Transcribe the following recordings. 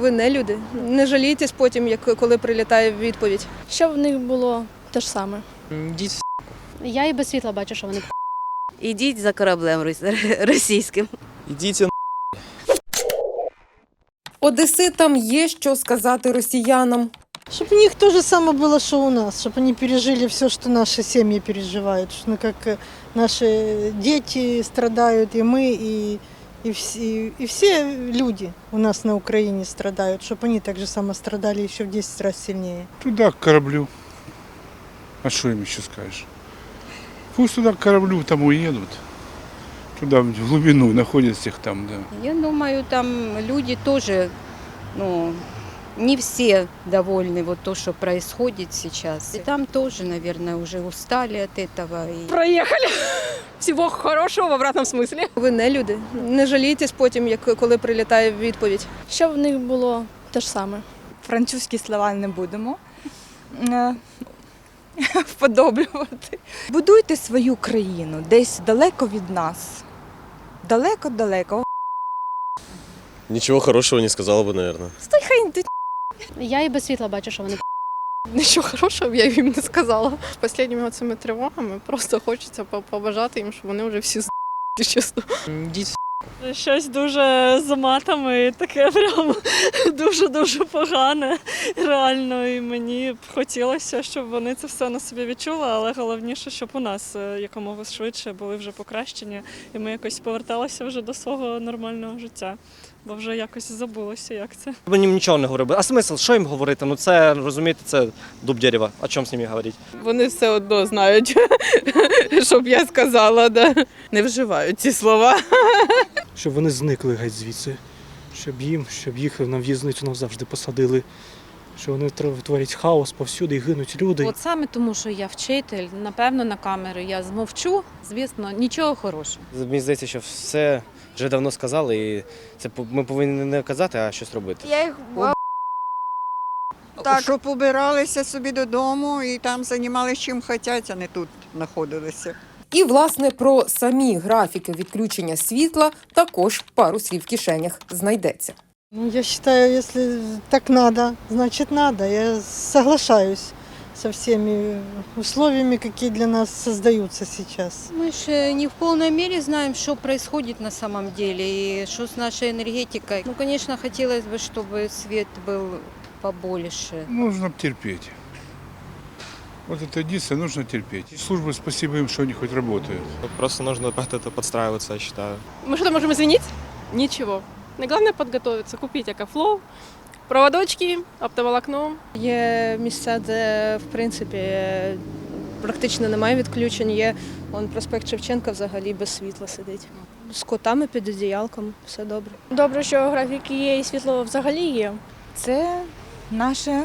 Ви не люди. Не жалійтесь потім, як коли прилітає відповідь. Щоб в них було те ж саме. Йдіть в Я і без світла бачу, що вони Ідіть за кораблем рос- російським. Ідіть Одеситам є що сказати росіянам. Чтобы у них то же самое было, что у нас, чтобы они пережили все, что наши семьи переживают, что, ну, как э, наши дети страдают, и мы, и, и, все, и все люди у нас на Украине страдают, чтобы они так же само страдали еще в 10 раз сильнее. Туда, к кораблю. А что им еще скажешь? Пусть туда к кораблю там уедут. Туда, в глубину, находятся их там, да. Я думаю, там люди тоже, ну, не все довольны вот то, что происходит сейчас. И там тоже, наверное, уже устали от этого. И... Проїхали. Всього хорошого в обратному смислі. Ви не люди. Не жалійтесь потім, як коли прилітає відповідь. Щоб в них було те ж саме. французькі слова не будемо е, вподоблювати. Будуйте свою країну десь далеко від нас. Далеко-далеко. Ничего хорошего не сказала бы, наверное. Я і без світла бачу, що вони Нічого хорошого я їм не сказала. Останніми цими тривогами просто хочеться побажати їм, щоб вони вже всі з***, чесно. Йдіть Щось дуже з матами, таке прям дуже-дуже погане. Реально, і мені б хотілося, щоб вони це все на собі відчули, але головніше, щоб у нас е, якомога швидше були вже покращення, і ми якось поверталися вже до свого нормального життя. Бо вже якось забулося, як це. Їм нічого не говорив. А смисл, що їм говорити? Ну це розумієте, це дуб дерева. О чому з ними говорити? Вони все одно знають, щоб я сказала, да. не вживають ці слова. щоб вони зникли геть звідси, щоб їм, щоб їх на в'язницю назавжди посадили, що вони творять хаос повсюди і гинуть люди. От саме тому, що я вчитель, напевно, на камеру я змовчу, звісно, нічого хорошого. Мені здається, що все вже давно сказали, і це по- ми повинні не казати, а щось робити. Я їх Так. Щоб убиралися собі додому і там займалися чим хочуть, а не тут знаходилися. І, власне, про самі графіки відключення світла також пару слів в кишенях знайдеться. Ну, я считаю, если так надо, значит надо. Я соглашаюсь со всеми условиями, какие для нас создаются сейчас. Мы же не в полной мере знаем, что происходит на самом деле и что с нашей энергетикой. Ну, конечно, хотелось бы, чтобы свет был побольше. Нужно терпеть. Вот это единственное, нужно терпеть. И службы, спасибо им, что они хоть работают. Просто нужно под это подстраиваться, я считаю. Мы что-то можем изменить? Ничего. Но главное подготовиться, купить Акафлоу, проводочки, оптоволокно. Є місця, де в принципі практично немає відключень. Є он проспект Шевченка взагалі без світла сидить. З котами під одіялком, все добре. Добре, що графіки є і світло взагалі є. Це наше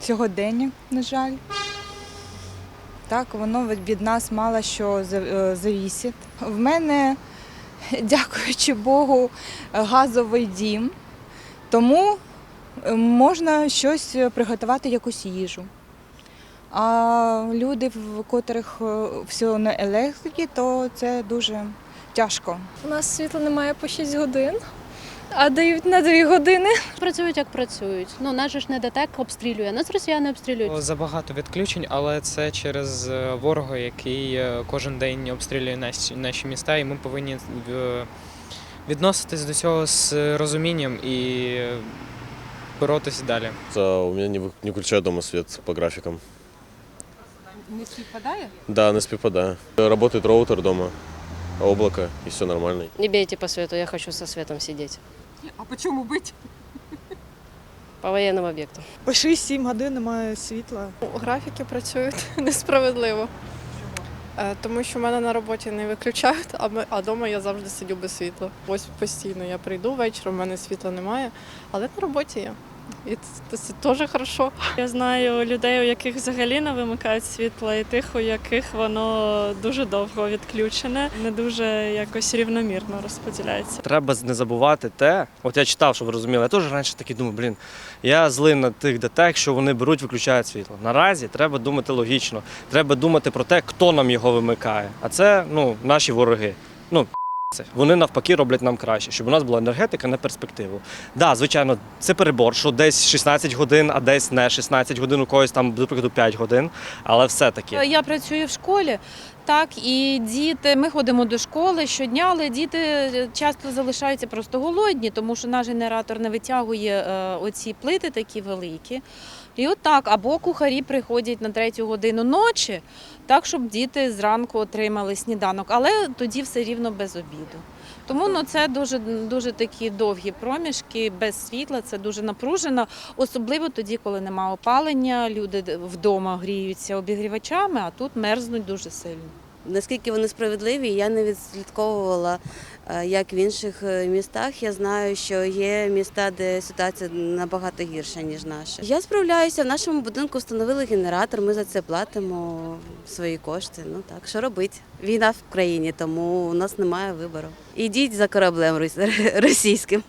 сьогодення, на жаль. Так, воно від- нас мало що е, завісить. В мене, дякуючи Богу, газовий дім, тому е, можна щось приготувати, якусь їжу. А люди, в котрих е, все на електриці, то це дуже тяжко. У нас світла немає по 6 годин, а дають на 2 години. Працюють як працюють. Ну, наш же ж не ДТЕК обстрілює, нас росіяни обстрілюють. Забагато відключень, але це через е, ворога, який е, кожен день обстрілює наші, наші міста, і ми повинні е, відноситись до цього з розумінням і боротися далі. За- У меня не, вы- не включают дома свет по графикам. Не співпадає? Да, не співпадає. Работает роутер дома, облако, и все нормально. Не бейте по свету, я хочу со светом сидеть. А чому бути? По воєнним об'єктам. По 6-7 годин немає світла. Графіки працюють несправедливо. Е, Тому що в мене на роботі не виключають, а вдома я завжди сидю без світла. Ось постійно я прийду вечором, в мене світла немає, але на роботі є. І це, це теж хорошо. Я знаю людей, у яких взагалі не вимикають світло, і тих, у яких воно дуже довго відключене, не дуже якось рівномірно розподіляється. Треба не забувати те. От я читав, щоб ви розуміли. Я теж раніше такий думав, блін, я злий на тих ДТЕК, що вони беруть, виключають світло. Наразі треба думати логічно. Треба думати про те, хто нам його вимикає. А це ну, наші вороги. Ну. Вони навпаки роблять нам краще, щоб у нас була енергетика на перспективу. Да, звичайно, це перебор, що десь 16 годин, а десь не 16 годин, у когось там, до прикладу, 5 годин, але все-таки. Я працюю в школі, так і діти. Ми ходимо до школи щодня, але діти часто залишаються просто голодні, тому що наш генератор не витягує е, оці плити такі великі. І от так, або кухарі приходять на третю годину ночі, так щоб діти зранку отримали сніданок, але тоді все рівно без обіду. Тому ну це дуже дуже такі довгі проміжки без світла. Це дуже напружено, особливо тоді, коли нема опалення. Люди вдома гріються обігрівачами, а тут мерзнуть дуже сильно. Наскільки вони справедливі, я не відслідковувала, е, як в інших е, містах. Я знаю, що є міста, де ситуація набагато гірша, ніж наша. Я справляюся, в нашому будинку встановили генератор, ми за це платимо свої кошти. Ну так, що робити? Війна в країні, тому у нас немає вибору. Ідіть за кораблем рос- російським.